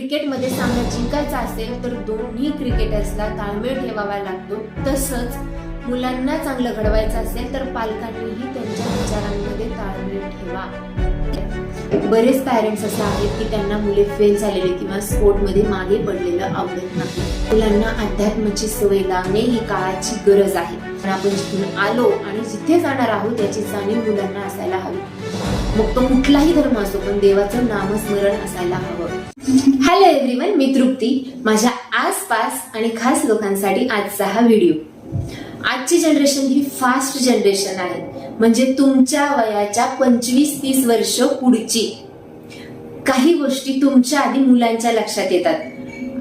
क्रिकेटमध्ये सामना जिंकायचा असेल तर दोन्ही क्रिकेटर्सला ताळमेळ ठेवावा लागतो. तसंच मुलांना चांगलं घडवायचं असेल तर पालकांनीही त्यांच्या विचारांमध्ये ताळमेळ ठेवा. बरेच पॅरेंट्स असं आहेत की त्यांना मुले फेल झालेले किंवा स्पोर्टमध्ये मागे पडलेलं आवडत नाही. मुलांना अध्यात्माची सवय लावणे ही काळाची गरज आहे. पण आपण जिथून आलो आणि जिथे जाणार आहोत याची जाणीव मुलांना असायला हवी. मग तो कुठलाही धर्म असो पण देवाचं नामस्मरण असायला हवं. हॅलो एव्हरीवन मी तृप्ती. माझ्या आसपास आणि खास लोकांसाठी आजचा हा व्हिडिओ आजची जनरेशन ही फास्ट जनरेशन आहे. म्हणजे तुमच्या वयाच्या पंचवीस तीस वर्ष पुढची. काही गोष्टी तुमच्या आधी मुलांच्या लक्षात येतात.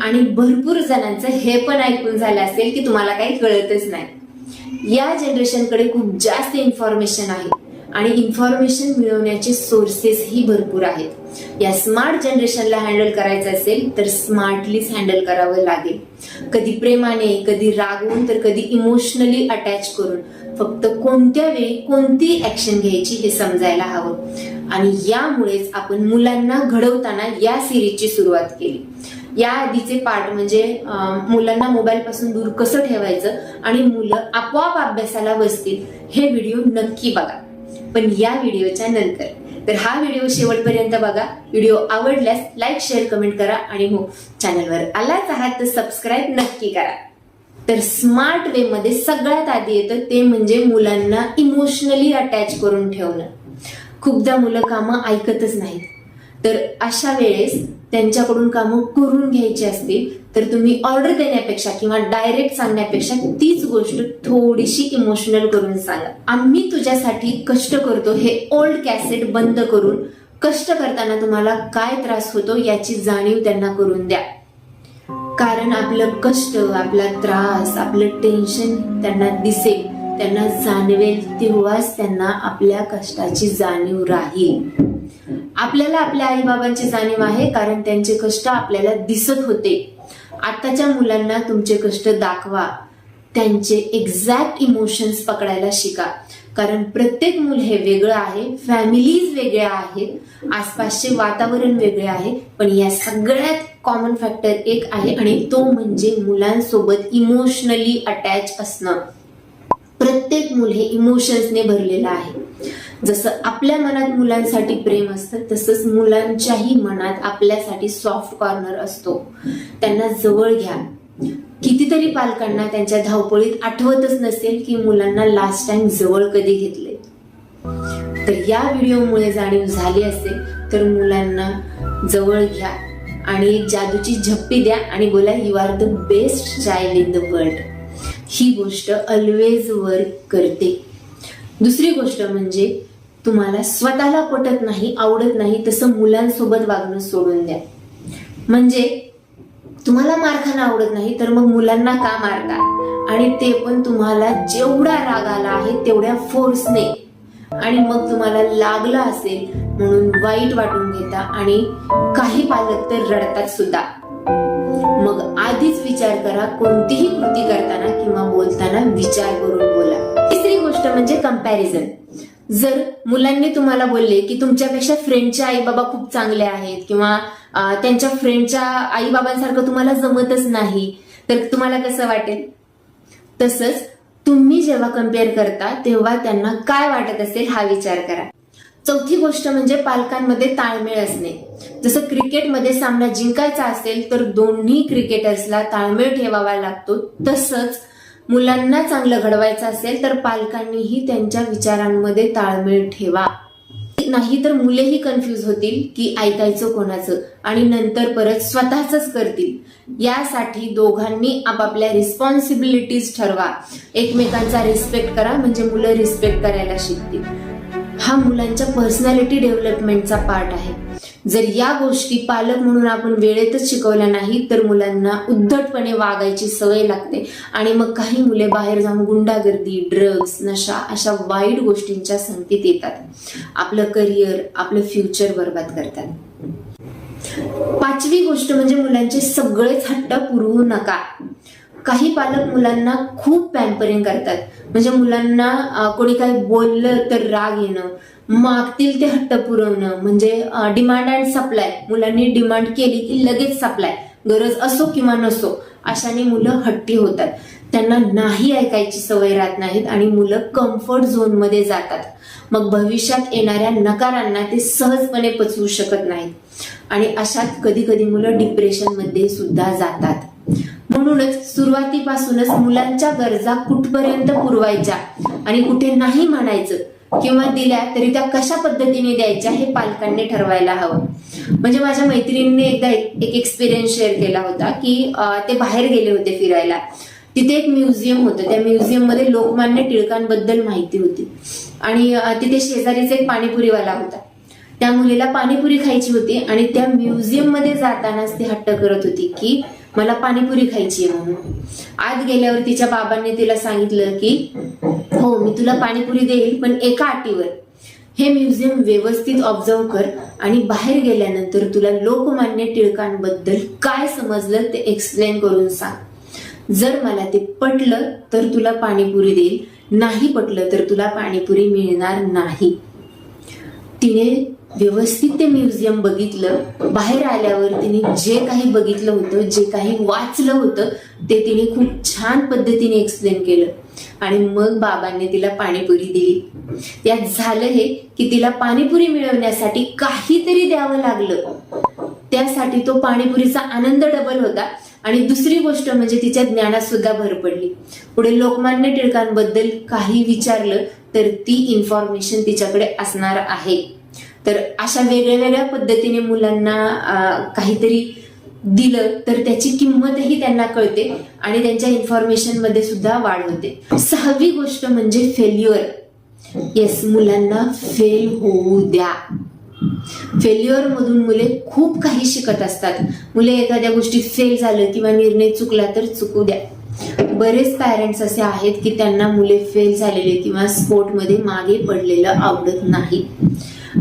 आणि भरपूर जणांचं हे पण ऐकून झालं असेल की तुम्हाला काही कळतच नाही. या जनरेशनकडे खूप जास्त इन्फॉर्मेशन आहे. आणि इन्फॉर्मेशन मिळवण्याचे सोर्सेसही भरपूर आहेत. या स्मार्ट जनरेशनला हँडल करायचं असेल तर स्मार्टलीच हँडल करावं लागेल. कधी प्रेमाने कधी रागवून तर कधी इमोशनली अटॅच करून फक्त कोणत्या वेळी कोणती ऍक्शन घ्यायची हे समजायला हवं. आणि यामुळेच आपण मुलांना घडवताना या सिरीजची सुरुवात केली. या आधीचे पार्ट म्हणजे मुलांना मोबाईल पासून दूर कसं ठेवायचं आणि मुलं आपोआप अभ्यासाला बसतील हे व्हिडिओ नक्की बघा. पण या व्हिडिओच्या नंतर. तर हा व्हिडिओ शेवटपर्यंत बघा. व्हिडिओ आवडल्यास लाईक शेअर कमेंट करा आणि हो चॅनलवर आलाच आहात तर सबस्क्राईब नक्की करा. तर स्मार्ट वे मध्ये सगळ्यात आधी येतं ते म्हणजे मुलांना इमोशनली अटॅच करून ठेवणं. खूपदा मुलं कामं ऐकतच नाहीत. तर अशा वेळेस त्यांच्याकडून कामं करून घ्यायची असतील तर तुम्ही ऑर्डर देण्यापेक्षा किंवा डायरेक्ट सांगण्यापेक्षा तीच गोष्ट थोडीशी इमोशनल करून सांगा. आम्ही तुझ्यासाठी कष्ट करतो हे ओल्ड कॅसेट बंद करून कष्ट करताना तुम्हाला काय त्रास होतो याची जाणीव त्यांना करून द्या. कारण आपलं कष्ट आपला त्रास आपलं टेन्शन त्यांना दिसेल. त्यांना जाणवेल तेव्हाच त्यांना आपल्या कष्टाची जाणीव राहील. आपल्याला आपल्या आई बाबांची जाणीव आहे कारण त्यांचे कष्ट आपल्याला दिसत होते. आताच्या मुलांना तुमचे कष्ट दाखवा. त्यांचे एक्झॅक्ट इमोशन्स पकडायला शिका. कारण प्रत्येक मूल हे वेगळं आहे फॅमिलीज वेगळ्या आहेत आसपासचे वातावरण वेगळे आहे पण या सगळ्यात कॉमन फॅक्टर एक आहे आणि तो म्हणजे मुलांसोबत इमोशनली अटॅच असणं. प्रत्येक मूल हे इमोशन्सने भरलेलं आहे. जसं आपल्या मनात मुलांसाठी प्रेम असतं तसंच मुलांच्याही मनात आपल्यासाठी सॉफ्ट कॉर्नर असतो. त्यांना जवळ घ्या. कितीतरी पालकांना त्यांच्या धावपळीत आठवतच नसेल की मुलांना लास्ट टाइम जवळ कधी घेतले. तर या व्हिडिओमुळे जाणीव झाली असेल तर मुलांना जवळ घ्या आणि एक जादूची झप्पी द्या आणि बोला you are the best child in the world ही गोष्ट ऑलवेज वर्क करते. दुसरी गोष्ट म्हणजे तुम्हाला स्वतःला पटत नाही आवडत नाही तसं मुलांसोबत वागणं सोडून द्या. म्हणजे तुम्हाला मार खाणं आवडत नाही तर मग मुलांना का मारता? आणि ते पण तुम्हाला जेवढा राग आला आहे तेवढ्या फोर्सने आणि मग तुम्हाला लागलं असेल म्हणून वाईट वाटून घेता आणि काही पालक तर रडतात सुद्धा. मग आधीच विचार करा कोणतीही कृती करताना किंवा बोलताना विचार करून बोला. गोष्ट म्हणजे कंपॅरिझन जर मुलांनी तुम्हाला बोलले की तुमच्यापेक्षा फ्रेंडच्या आई बाबा खूप चांगले आहेत किंवा त्यांच्या फ्रेंडच्या आई बाबांसारखं तुम्हाला जमतच नाही तर तुम्हाला कसं वाटेल? तसंच तुम्ही जेव्हा कंपेअर करता तेव्हा त्यांना काय वाटत असेल हा विचार करा. चौथी गोष्ट म्हणजे पालकांमध्ये ताळमेळ असणे. जसं क्रिकेटमध्ये सामना जिंकायचा असेल तर दोन्ही क्रिकेटर्सला ताळमेळ ठेवावा लागतो. तसंच मुलांना चांगलं घडवायचं असेल तर पालकांनीही त्यांच्या विचारांमध्ये ताळमेळ ठेवा. नाही तर मुलेही कन्फ्यूज होतील की ऐकायचं कोणाचं आणि नंतर परत स्वतःच करतील. यासाठी दोघांनी आपापल्या रिस्पॉन्सिबिलिटीज ठरवा. एकमेकांचा रिस्पेक्ट करा म्हणजे मुलं रिस्पेक्ट करायला शिकतील. हा मुलांच्या पर्सनॅलिटी डेव्हलपमेंटचा पार्ट आहे. जर या गोष्टी पालक म्हणून आपण वेळेतच शिकवल्या नाही तर मुलांना उद्धटपणे वागायची सवय लागते. आणि मग काही मुले बाहेर जाऊन गुंडागर्दी ड्रग्स नशा अशा वाईट गोष्टींच्या संगतीत येतात. आपलं करिअर आपलं फ्युचर बर्बाद करतात. पाचवी गोष्ट म्हणजे मुलांचे सगळेच हट्ट पुरवू नका. काही पालक मुलांना खूप पॅम्परिंग करतात. म्हणजे मुलांना कोणी काही बोललं तर राग येणं मागतील ते हट्ट पुरवणं म्हणजे डिमांड अँड सप्लाय मुलांनी डिमांड केली की लगेच सप्लाय गरज असो किंवा नसो अशाने मुलं हट्टी होतात. त्यांना नाही ऐकायची सवय राहत नाहीत आणि मुलं कम्फर्ट झोनमध्ये जातात. मग भविष्यात येणाऱ्या नकारांना ते सहजपणे पचवू शकत नाहीत. आणि अशात कधी कधी मुलं डिप्रेशनमध्ये सुद्धा जातात. म्हणूनच सुरुवातीपासूनच मुलांच्या गरजा कुठपर्यंत पुरवायच्या आणि कुठे नाही म्हणायचं किंवा दिल्या तरी त्या कशा पद्धतीने द्यायच्या हे पालकांनी ठरवायला हवं. म्हणजे माझ्या मैत्रिणीने एकदा एक एक्सपिरियन्स शेअर केला होता की ते बाहेर गेले होते फिरायला. तिथे एक म्युझियम होतं. त्या म्युझियममध्ये लोकमान्य टिळकांबद्दल माहिती होती. आणि तिथे शेजारीचा एक पाणीपुरीवाला होता. त्या मुलीला पाणीपुरी खायची होती आणि त्या म्युझियममध्ये जातानाच ती हट्ट करत होती की मला पाणीपुरी खायची आहे म्हणून. आत गेल्यावर तिच्या बाबांनी तिला सांगितलं की हो मी तुला पाणीपुरी देईल पण एका अटीवर हे म्युझियम व्यवस्थित ऑब्झर्व कर आणि बाहेर गेल्यानंतर तुला लोकमान्य टिळकांबद्दल काय समजलं ते एक्सप्लेन करून सांग. जर मला ते पटलं तर तुला पाणीपुरी देईल नाही पटलं तर तुला पाणीपुरी मिळणार नाही. तिने व्यवस्थित ते म्युझियम बघितलं. बाहेर आल्यावर तिने जे काही बघितलं होतं जे काही वाचलं होतं ते तिने खूप छान पद्धतीने एक्सप्लेन केलं. आणि मग बाबांनी तिला पाणीपुरी दिली. यात झालं हे की तिला पाणीपुरी मिळवण्यासाठी काहीतरी द्यावं लागलं. त्यासाठी तो पाणीपुरीचा आनंद डबल होता. आणि दुसरी गोष्ट म्हणजे तिच्या ज्ञानात सुद्धा भर पडली. पुढे लोकमान्य टिळकांबद्दल काही विचारलं तर ती इन्फॉर्मेशन तिच्याकडे असणार आहे. तर अशा वेगळ्या वेगळ्या पद्धतीने मुलांना काहीतरी दिलं तर त्याची किंमतही त्यांना कळते आणि त्यांच्या इन्फॉर्मेशनमध्ये सुद्धा वाढ होते. सहावी गोष्ट म्हणजे फेल्युअर येस मुलांना फेल होऊ द्या. फेल्युअर मधून मुले खूप काही शिकत असतात. मुले एखाद्या गोष्टीत फेल झालं किंवा निर्णय चुकला तर चुकू द्या. बरेच पॅरेंट्स असे आहेत की त्यांना मुले फेल झालेले किंवा स्पोर्टमध्ये मागे पडलेलं आवडत नाही.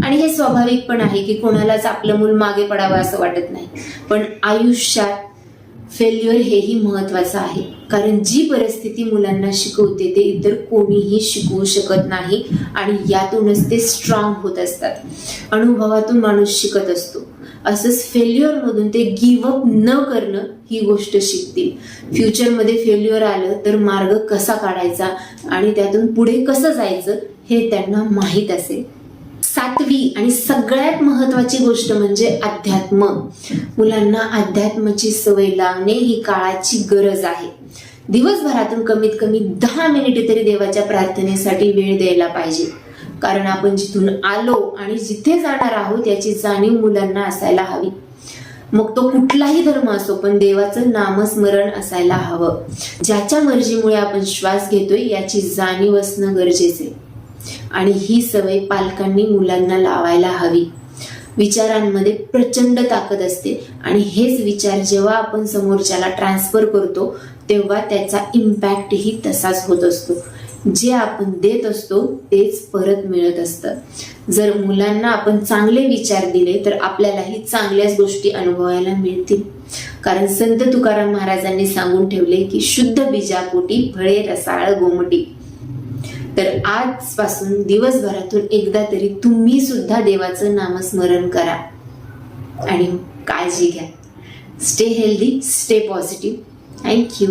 आणि हे स्वाभाविक पण आहे की कोणालाच आपलं मूल मागे पडावं असं वाटत नाही. पण आयुष्यात फेल्युअर हेही महत्वाचं आहे. कारण जी परिस्थिती मुलांना शिकवते ते इतर कोणीही शिकवू शकत नाही आणि यातूनच ते स्ट्रॉंग होत असतात. अनुभवातून माणूस शिकत असतो. असंच फेल्युअर मधून ते गिवअप न करणं ही गोष्ट शिकतील. फ्युचरमध्ये फेल्युअर आलं तर मार्ग कसा काढायचा आणि त्यातून पुढे कसं जायचं हे त्यांना माहीत असेल. सातवी आणि सगळ्यात महत्वाची गोष्ट म्हणजे अध्यात्म. मुलांना अध्यात्माची सवय लावणे ही काळाची गरज आहे. दिवसभरातून कमीत कमी दहा मिनिटे तरी देवाच्या प्रार्थनेसाठी वेळ द्यायला पाहिजे. कारण आपण जिथून आलो आणि जिथे जाणार आहोत याची जाणीव मुलांना असायला हवी. मग तो कुठलाही धर्म असो पण देवाचं नामस्मरण असायला हवं. ज्याच्या मर्जीमुळे आपण श्वास घेतोय याची जाणीव असणं गरजेचे आहे. आणि ही सवय पालकांनी मुलांना लावायला हवी. विचारांमध्ये प्रचंड ताकद असते. आणि हेच विचार जेव्हा आपण समोरच्याला ट्रान्सफर करतो तेव्हा त्याचा इम्पॅक्टही तसाच होत असतो. जे आपण देत असतो तेच परत मिळत असतं. जर मुलांना आपण चांगले विचार दिले तर आपल्यालाही चांगल्याच गोष्टी अनुभवायला मिळतील. कारण संत तुकाराम महाराजांनी सांगून ठेवले की शुद्ध बीजापोटी फळे रसाळ गोमटी. तर आजपासून दिवसभरातून एकदा तरी तुम्ही सुद्धा देवाचं नामस्मरण करा. आणि काळजी घ्या. Stay healthy stay positive thank you